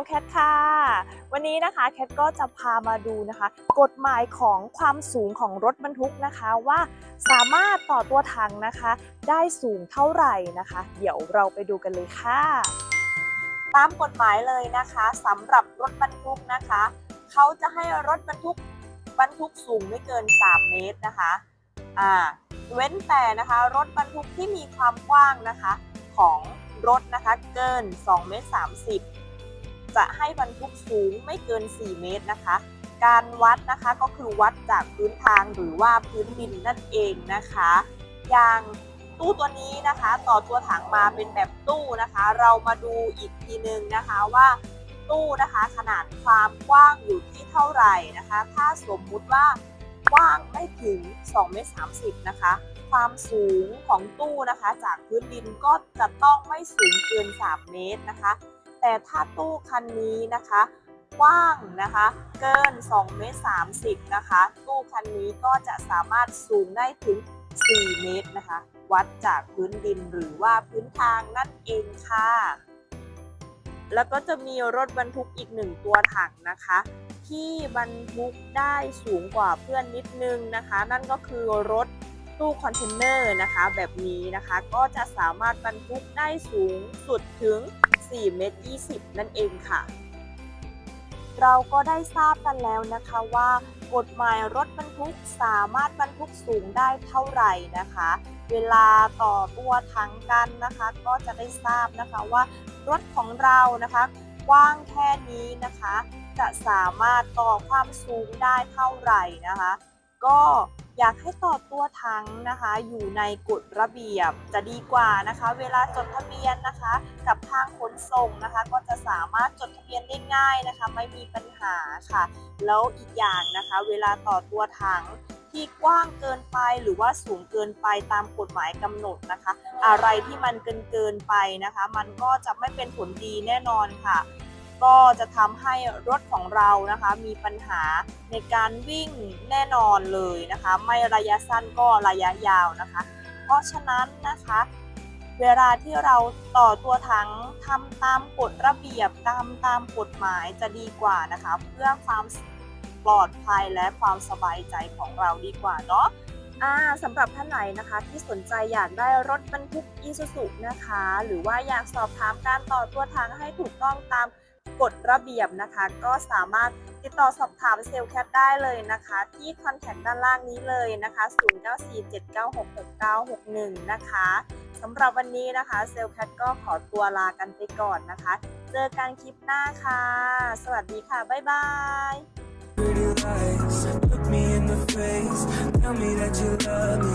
ลแคทค่ะ วันนี้นะคะแคทก็จะพามาดูนะคะ กฎหมายของความสูงของรถบรรทุกนะคะว่าสามารถต่อตัวถังนะคะ ได้สูงเท่าไหร่นะคะ เดี๋ยวเราไปดูกันเลยค่ะ ตามกฎหมายเลยนะคะสำหรับรถบรรทุกนะคะ เขาจะให้รถบรรทุกบรรทุกสูงไม่เกิน 3 เมตรนะคะอ่าเว้นแต่นะคะรถบรรทุกที่มีความกว้างนะคะของรถนะคะเกิน2เมตร30 จะให้บรรทุกสูงไม่เกิน 4 เมตรนะคะ การวัดนะคะก็คือวัดจากพื้นทางหรือว่าพื้นดินนั่นเองนะคะ อย่างตู้ตัวนี้นะคะ ต่อตัวถังมาเป็นแบบตู้นะคะ เรามาดูอีกทีนึงนะคะว่าตู้นะคะขนาดความกว้างอยู่ที่เท่าไหร่นะคะ ถ้าสมมุติว่ากว้างไม่ถึง2เมตร30นะคะ ความสูงของตู้นะคะ จากพื้นดินก็จะต้องไม่สูงเกิน 3 เมตรนะคะ แต่ถ้าตู้คันนี้นะคะกว้างนะคะเกิน2เมตร30นะคะ ตู้คันนี้ก็จะสามารถสูงได้ถึง 4 เมตรนะคะ วัดจากพื้นดินหรือว่าพื้นทางนั่นเองค่ะ แล้วก็จะมีรถบรรทุกอีกหนึ่งตัวถังนะคะ ที่บรรทุกได้สูงกว่าเพื่อนนิดนึงนะคะ นั่นก็คือรถตู้คอนเทนเนอร์นะคะ แบบนี้นะคะก็จะสามารถบรรทุกได้สูงสุดถึง 4 เมตร 20 นั่นเองค่ะ เราก็ได้ทราบกันแล้วนะคะว่ากฎหมายรถบรรทุกสามารถบรรทุกสูงได้เท่าไหร่นะคะ เวลาต่อตัวถังกันนะคะ ก็จะได้ทราบนะคะว่ารถของเรานะคะกว้างแค่นี้นะคะ จะสามารถต่อความสูงได้เท่าไหร่นะคะ ก็ อยากให้ต่อตัวถังนะคะ อยู่ในกฎระเบียบจะดีกว่านะคะ เวลาจดทะเบียนนะคะ กับทางขนส่งนะคะ ก็จะสามารถจดทะเบียนได้ง่ายนะคะ ไม่มีปัญหาค่ะ แล้วอีกอย่างนะคะ เวลาต่อตัวถังที่กว้างเกินไปหรือว่าสูงเกินไปตามกฎหมายกำหนดนะคะ อะไรที่มันเกินเกินไปนะคะ มันก็จะไม่เป็นผลดีแน่นอนค่ะ ก็จะทำให้รถของเรานะคะ มีปัญหาในการวิ่งแน่นอนเลยนะคะ ไม่ระยะสั้นก็ระยะยาวนะคะ เพราะฉะนั้นนะคะ เวลาที่เราต่อตัวถังทำตามกฎระเบียบตามตามกฎหมายจะดีกว่านะคะ เพื่อความปลอดภัยและความสบายใจของเราดีกว่าเนาะสำหรับท่านไหนนะคะที่สนใจอยากได้รถบรรทุกอีซูซุนะคะ หรือว่าอยากสอบถามการต่อตัวถังให้ถูกต้องตาม กฎระเบียบนะคะ ก็สามารถติดต่อสอบถามเซลล์แคทได้เลยนะคะ ที่คอนแทคด้านล่างนี้เลยนะคะ 0947966961 นะคะสำหรับวันนี้นะคะเซลล์แคทก็ขอตัวลากันไปก่อนนะคะ เจอกันคลิปหน้าค่ะ สวัสดีค่ะ บ๊ายบาย Pretty lies, look me in the face, tell me that you love me,